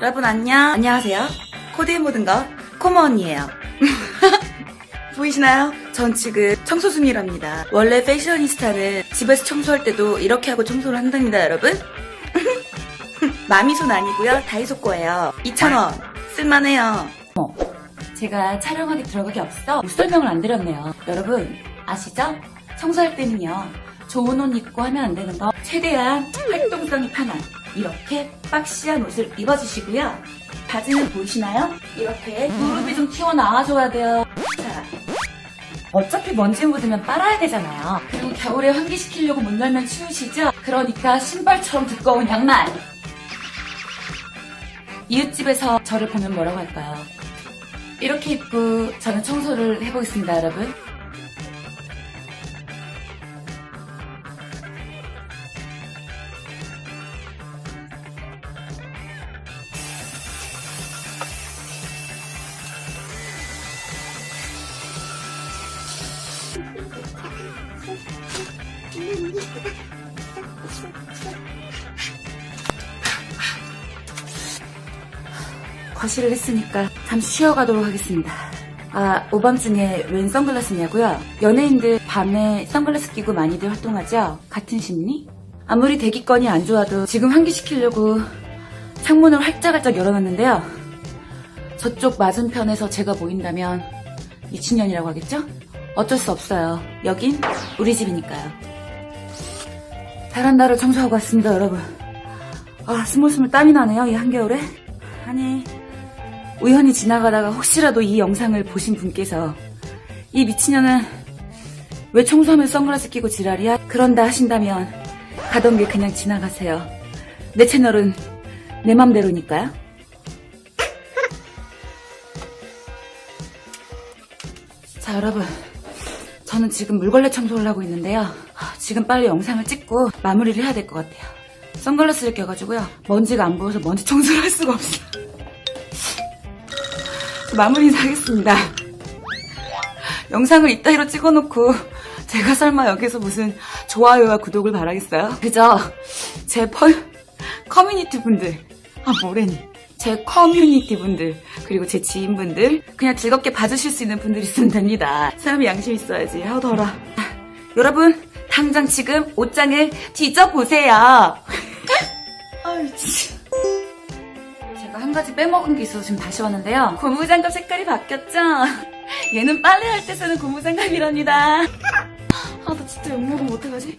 여러분 안녕. 안녕하세요. 코디의 모든 것 코머언이에요. 보이시나요? 전 지금 청소 중이랍니다. 원래 패셔니스타는 집에서 청소할 때도 이렇게 하고 청소를 한답니다, 여러분. 마미손 아니고요. 다이소 거예요. 2,000원. 쓸만해요. 어머, 제가 촬영하기 들어가기 앞서 못 설명을 안 드렸네요. 여러분, 아시죠? 청소할 때는요. 좋은 옷 입고 하면 안 되는 거. 최대한 활동성이 편한 이렇게 박시한 옷을 입어주시고요. 바지는 보이시나요? 이렇게 무릎이 좀 튀어나와줘야 돼요. 자, 어차피 먼지 묻으면 빨아야 되잖아요. 그리고 겨울에 환기시키려고 문 열면 추우시죠? 그러니까 신발처럼 두꺼운 양말. 이웃집에서 저를 보면 뭐라고 할까요? 이렇게 입고 저는 청소를 해보겠습니다, 여러분. 과시를 했으니까 잠시 쉬어가도록 하겠습니다. 아, 오밤중에 웬 선글라스냐고요? 연예인들 밤에 선글라스 끼고 많이들 활동하죠? 같은 심리? 아무리 대기권이 안 좋아도 지금 환기시키려고 창문을 활짝활짝 열어놨는데요. 저쪽 맞은편에서 제가 보인다면 미친년이라고 하겠죠? 어쩔 수 없어요. 여긴 우리 집이니까요. 베란다를 청소하고 왔습니다, 여러분. 아, 스물스물 땀이 나네요, 이 한겨울에. 아니, 우연히 지나가다가 혹시라도 이 영상을 보신 분께서 이 미친년은 왜 청소하면서 선글라스 끼고 지랄이야? 그런다 하신다면 가던 길 그냥 지나가세요. 내 채널은 내 맘대로니까요. 자, 여러분. 저는 지금 물걸레 청소를 하고 있는데요. 하, 지금 빨리 영상을 찍고 마무리를 해야 될 것 같아요. 선글라스를 껴가지고요. 먼지가 안 보여서 먼지 청소를 할 수가 없어요. 마무리 인사하겠습니다. 영상을 이따위로 찍어놓고 제가 설마 여기서 무슨 좋아요와 구독을 바라겠어요? 그저 제 펄, 커뮤니티 분들, 아 뭐래니, 제 커뮤니티 분들, 그리고 제 지인분들, 그냥 즐겁게 봐주실 수 있는 분들 있으면 됩니다. 사람이 양심 있어야지. 아우 더러. 여러분, 당장 지금 옷장을 뒤져보세요. 아유. 제가 한 가지 빼먹은 게 있어서 지금 다시 왔는데요. 고무장갑 색깔이 바뀌었죠? 얘는 빨래할 때 쓰는 고무장갑이랍니다. 아, 나 진짜 욕먹으면 어떡하지?